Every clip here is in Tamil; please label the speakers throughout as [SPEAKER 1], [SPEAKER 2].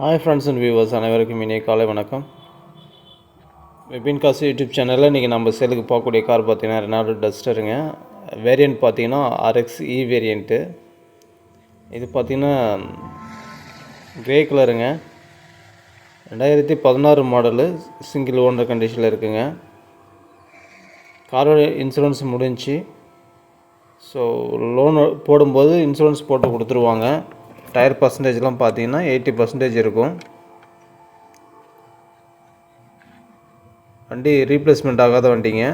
[SPEAKER 1] ஹாய் ஃப்ரெண்ட்ஸ் அண்ட் வியூவர்ஸ் அனைவருக்கும் இனிய காலை வணக்கம். வெபின் காசு யூடியூப் சேனலில் இன்றைக்கி நம்ம சேலுக்கு போகக்கூடிய கார் பார்த்தீங்கன்னா ரெனால்டோ டஸ்டருங்க வேரியண்ட் பார்த்தீங்கன்னா ஆர்எக்ஸ் இ வேரியண்ட்டு இது பார்த்தீங்கன்னா க்ரே கலருங்க ரெண்டாயிரத்தி பதினாறு மாடலு சிங்கிள் ஓனர் கண்டிஷனில் இருக்குங்க. காரோட இன்சூரன்ஸ் முடிஞ்சு. ஸோ லோன் போடும்போது இன்சூரன்ஸ் போட்டு கொடுத்துருவாங்க. டயர் பர்சன்டேஜ்லாம் பார்த்தீங்கன்னா எயிட்டி பர்சன்டேஜ் இருக்கும். வண்டி ரீப்ளேஸ்மெண்ட் ஆகாத வண்டிங்க.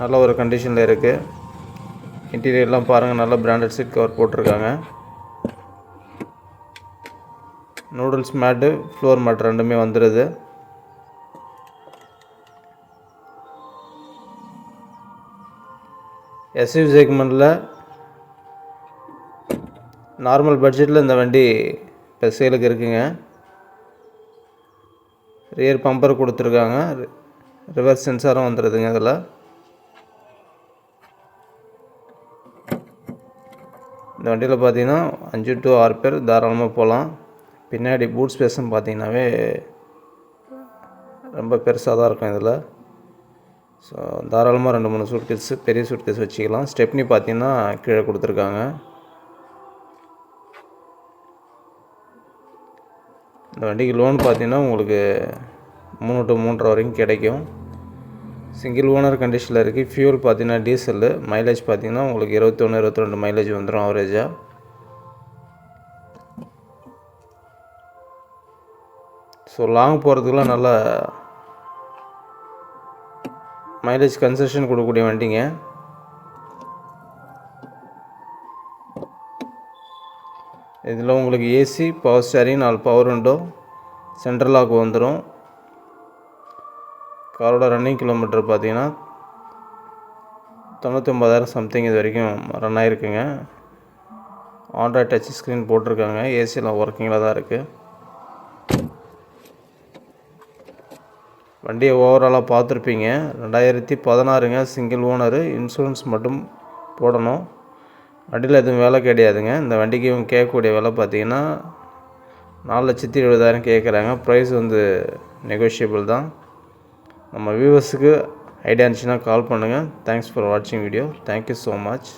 [SPEAKER 1] நல்ல ஒரு கண்டிஷனில் இருக்குது இன்டீரியர்லாம் பாருங்கள் நல்ல பிராண்டட் சீட் கவர் போட்டிருக்காங்க. நூடுல்ஸ் மேட்டு ஃப்ளோர் மேட் ரெண்டுமே வந்துடுது எஸ்யூ செக்மெண்ட்டில் நார்மல் பட்ஜெட்டில் இந்த வண்டி இப்போ சேலுக்கு இருக்குங்க. ரியர் பம்பர் கொடுத்துருக்காங்க. ரிவர்ஸ் சென்சாரும் வந்துடுதுங்க அதில் இந்த வண்டியில் பார்த்தீங்கன்னா அஞ்சு டு ஆறு பேர் தாராளமாக போகலாம். பின்னாடி பூட் ஸ்பேஸும் பார்த்தீங்கன்னாவே ரொம்ப பெருசாக தான் இருக்கும் இதில். ஸோ தாராளமாக ரெண்டு மூணு சூட்கேஸ் பெரிய சூட்கேஸ் வச்சுக்கலாம். ஸ்டெப்னி பார்த்தீங்கன்னா கீழே கொடுத்துருக்காங்க. இந்த வண்டிக்கு லோன் பார்த்தீங்கன்னா உங்களுக்கு மூணு டு மூன்றரை வரைக்கும் கிடைக்கும். சிங்கிள் ஓனர் கண்டிஷனில் இருக்குது ஃபியூல் பார்த்தீங்கன்னா டீசலு மைலேஜ் பார்த்தீங்கன்னா உங்களுக்கு இருபத்தொன்று இருபத்தி ரெண்டு மைலேஜ் வந்துடும் ஆவரேஜாக ஸோ லாங் போகிறதுக்குலாம் நல்லா மைலேஜ் கன்செஷன் கொடுக்கக்கூடிய வண்டிங்க. இதில் உங்களுக்கு ஏசி பவர் ஸ்டேரிங் நாலு பவர் விண்டோ சென்ட்ரல் லாக் வந்துடும் காரோட ரன்னிங் கிலோமீட்டர் பார்த்தீங்கன்னா தொண்ணூற்றி ஒம்பதாயிரம் சம்திங் இது வரைக்கும் ரன் ஆகிருக்குங்க ஆண்ட்ராய்ட் டச் ஸ்க்ரீன் போட்டிருக்காங்க. ஏசியெலாம் ஒர்க்கிங்கில் தான் இருக்குது வண்டியை ஓவராலாக பார்த்துருப்பீங்க. ரெண்டாயிரத்தி பதினாறுங்க சிங்கிள் ஓனரு இன்சூரன்ஸ் மட்டும் போடணும். வண்டியில் எதுவும் வேலை கிடையாதுங்க. இந்த வண்டிக்கு இவங்க கேட்கக்கூடிய விலை பார்த்தீங்கன்னா நாலு லட்சத்தி எழுபதாயிரம் கேட்குறாங்க. ப்ரைஸ் வந்து நெகோஷியபிள் தான். நம்ம வியூவர்ஸுக்கு ஐடியா இருந்துச்சுன்னா கால் பண்ணுங்கள் தேங்க்ஸ் ஃபார் வாட்சிங் video thank you so much